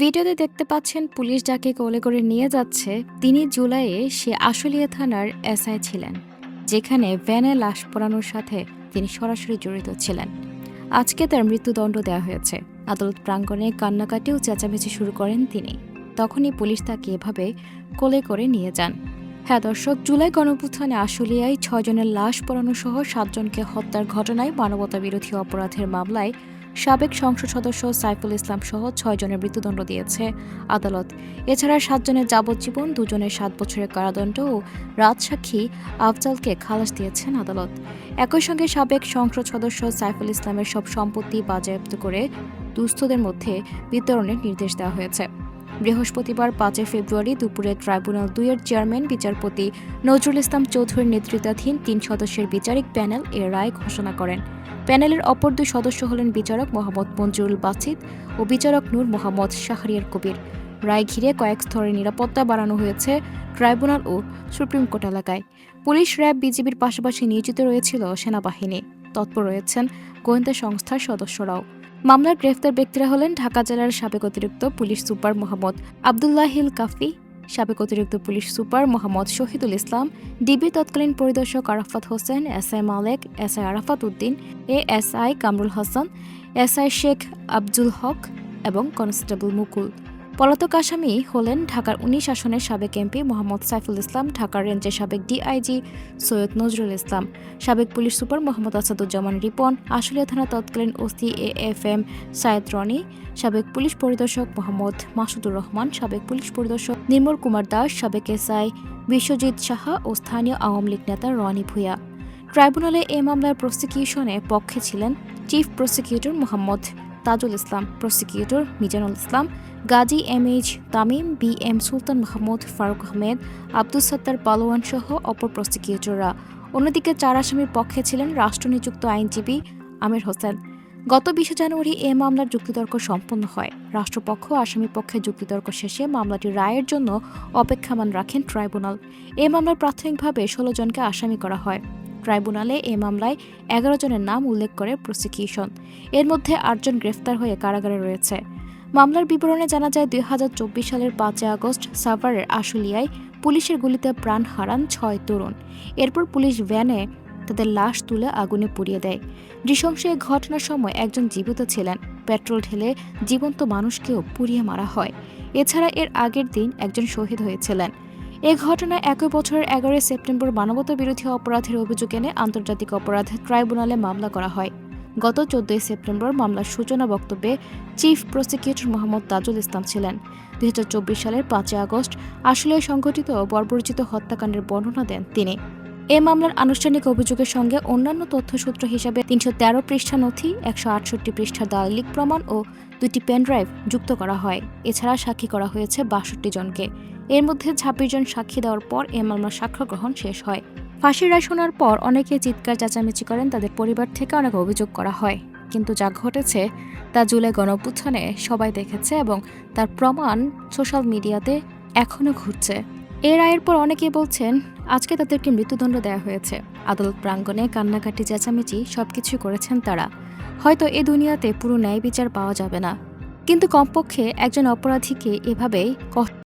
ভিডিওতে দেখতে পাচ্ছেন পুলিশ যাকে কোলে করে নিয়ে যাচ্ছে, তিনি জুলাইয়ে সে আশুলিয়া থানার এসআই ছিলেন, যেখানে ভ্যানে লাশ পোড়ানোর সাথে তিনি সরাসরি জড়িত ছিলেন। আজকে তার মৃত্যুদণ্ড দেওয়া হয়েছে। আদালত প্রাঙ্গণে কান্নাকাটি ও চেঁচামেচি শুরু করেন তিনি। তখনই পুলিশ তাকে এভাবে কোলে করে নিয়ে যান। হ্যাঁ দর্শক, জুলাই গণপুত্থানে আশুলিয়ায় ছয়জনের লাশ পড়ানো সহ সাতজনকে হত্যার ঘটনায় মানবতা বিরোধী অপরাধের মামলায় সাবেক সংসদ সদস্য সাইফুল ইসলাম সহ ছয়জনের মৃত্যুদণ্ড দিয়েছে আদালত। এছাড়া সাতজনের যাবজ্জীবন, দুজনের সাত বছরের কারাদণ্ড ও রাজসাক্ষী আফজালকে খালাস দিয়েছেন আদালত। একই সঙ্গে সাবেক সংসদ সদস্য সাইফুল ইসলামের সব সম্পত্তি বাজেয়াপ্ত করে দুস্থদের মধ্যে বিতরণের নির্দেশ দেওয়া হয়েছে। বৃহস্পতিবার পাঁচই ফেব্রুয়ারি দুপুরে ট্রাইব্যুনাল দুইয়ের চেয়ারম্যান, বিচারপতি নজরুল ইসলাম চৌধুরীর নেতৃত্বাধীন তিন সদস্যের বিচারিক প্যানেল এ রায় ঘোষণা করেন। প্যানেলের অপর দুই সদস্য হলেন বিচারক মোহাম্মদ মঞ্জুরুল বাসিদ ও বিচারক নূর মোহাম্মদ শাহরিয়ার কবির। রায় ঘিরে কয়েক স্তরের নিরাপত্তা বাড়ানো হয়েছে ট্রাইব্যুনাল ও সুপ্রিম কোর্ট এলাকায়। পুলিশ, র্যাব, বিজিবির পাশাপাশি নিয়োজিত রয়েছিল সেনাবাহিনী। তৎপর রয়েছেন গোয়েন্দা সংস্থার সদস্যরাও। মামলার গ্রেফতার ব্যক্তিরা হলেন ঢাকা জেলার সাবেক অতিরিক্ত পুলিশ সুপার মোহাম্মদ আবদুল্লাহিল কাফি, সাবেক অতিরিক্ত police super Mohammad Shahidul Islam, DB তৎকালীন পরিদর্শক Arafat Hossain S I Malek S I Arafat Uddin A S I Kamrul Hasan S I Sheikh Abdul Haque এবং কনস্টেবল মুকুল। পলাতক আসামি হলেন ঢাকার উনিশ আসনের সাবেক এমপি মোহাম্মদ সাইফুল ইসলাম, ঢাকার রেঞ্জের সাবেক ডিআইজি সৈয়দ নজরুল ইসলাম, সাবেক পুলিশ সুপার মোহাম্মদ আসাদুজ্জামান রিপন, আশুলিয়া থানা তৎকালীন OC A F M Sayed Roni, সাবেক পুলিশ পরিদর্শক মোহাম্মদ মাসুদুর রহমান, সাবেক পুলিশ পরিদর্শক নির্মল কুমার দাস, সাবেক এসআই বিশ্বজিৎ সাহা ও স্থানীয় আওয়ামী লীগ নেতা রনি ভূঁইয়া। ট্রাইব্যুনালে এ মামলার প্রসিকিউশনে পক্ষে ছিলেন chief prosecutor Mohammad Tajul Islam, prosecutor Mizanul Islam Gazi M H Tamim B M Sultan Mahmud, Faruk Ahmed, Abdul Sattar Palowan সহ অপর প্রসিকিউটররা। অন্যদিকে চার আসামির পক্ষে ছিলেন রাষ্ট্রনিযুক্ত আইনজীবী আমির হোসেন। গত বিশে জানুয়ারি এ মামলার যুক্তিতর্ক সম্পন্ন হয়। রাষ্ট্রপক্ষ আসামি পক্ষে যুক্তিতর্ক শেষে মামলাটি রায়ের জন্য অপেক্ষামান রাখেন ট্রাইব্যুনাল। এ মামলায় প্রাথমিকভাবে ষোলো জনকে আসামি করা হয়। ট্রাইব্যুনালে এ মামলায় এগারো জনের নাম উল্লেখ করে প্রসিকিউশন। এর মধ্যে আটজন গ্রেফতার হয়ে কারাগারে রয়েছে। মামলার বিবরণে জানা যায়, দুই হাজার চব্বিশ সালের পাঁচই আগস্ট সাভারের আশুলিয়ায় পুলিশের গুলিতে প্রাণ হারান ছয় তরুণ। এরপর পুলিশ ভ্যানে তাদের লাশ তুলে আগুনে পুড়িয়ে দেয়। নৃশংস ঘটনার সময় একজন জীবিত ছিলেন। পেট্রোল ঢেলে জীবন্ত মানুষকেও পুড়িয়ে মারা হয়। এছাড়া এর আগের দিন একজন শহীদ হয়েছিলেন। এ ঘটনায় একই বছরের এগারোই সেপ্টেম্বর মানবতা বিরোধী অপরাধের অভিযোগ এনে আন্তর্জাতিক অপরাধ ট্রাইব্যুনালে মামলা করা হয়। গত চোদ্দই সেপ্টেম্বর মামলার সূচনা বক্তব্যে চিফ প্রসিকিউটর মোহাম্মদ তাজুল ইসলাম ছিলেন। দুই হাজার চব্বিশ সালের পাঁচই আগস্ট আসলে সংঘটিত বর্বরচিত হত্যাকাণ্ডের বর্ণনা দেন তিনি। এ মামলার আনুষ্ঠানিক অভিযোগের সঙ্গে অন্যান্য তথ্যসূত্র হিসাবে তিনশো তেরো পৃষ্ঠা নথি, একশো আটষট্টি পৃষ্ঠার দালিলিক প্রমাণ ও দুটি পেনড্রাইভ যুক্ত করা হয়। এছাড়া সাক্ষী করা হয়েছে বাষট্টি জনকে। এর মধ্যে ছাব্বিশ জন সাক্ষী দেওয়ার পর এ মামলার সাক্ষ্য গ্রহণ শেষ হয়। ফাঁসির রায় শোনার পর অনেকে চিৎকার চেঁচামেচি করেন তাদের পরিবার থেকে অনেক অভিযোগ করা হয়। কিন্তু যা ঘটেছে তা জুলাই গণঅভ্যুত্থানে সবাই দেখেছে এবং তার প্রমাণ সোশ্যাল মিডিয়াতে এখনও ঘুরছে। এ রায়ের পর অনেকেই বলছেন, আজকে তাদেরকে মৃত্যুদণ্ড দেওয়া হয়েছে। আদালত প্রাঙ্গণে কান্নাকাটি, চেঁচামেচি সবকিছু করেছেন তারা। হয়তো এ দুনিয়াতে পুরো ন্যায় বিচার পাওয়া যাবে না। কিন্তু কমপক্ষে একজন অপরাধীকে এভাবেই কষ্ট